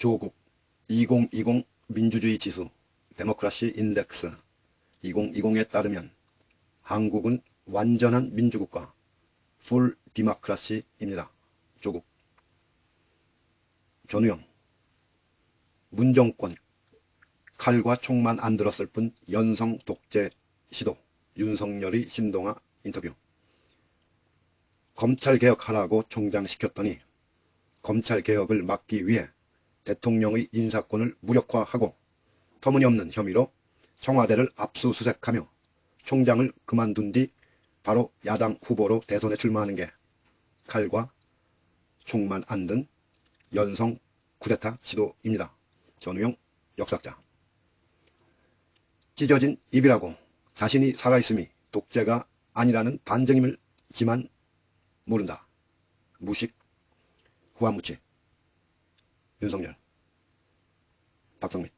조국 2020 민주주의 지수 데모크라시 인덱스. 2020에 따르면 한국은 완전한 민주국가 풀 디마크라시입니다. 조국. 전우영. 문정권. 칼과 총만 안 들었을 뿐 연성 독재 시도. 윤석열이 신동아 인터뷰. 검찰개혁하라고 총장시켰더니 검찰개혁을 막기 위해 대통령의 인사권을 무력화하고 터무니없는 혐의로 청와대를 압수수색하며 총장을 그만둔 뒤 바로 야당 후보로 대선에 출마하는 게 칼과 총만 안 든 연성 쿠데타 시도입니다. 전우영 역사자 찢어진 입이라고 자신이 살아있음이 독재가 아니라는 반증임을 지만 모른다. 무식, 후한무치, 윤석열, 박성민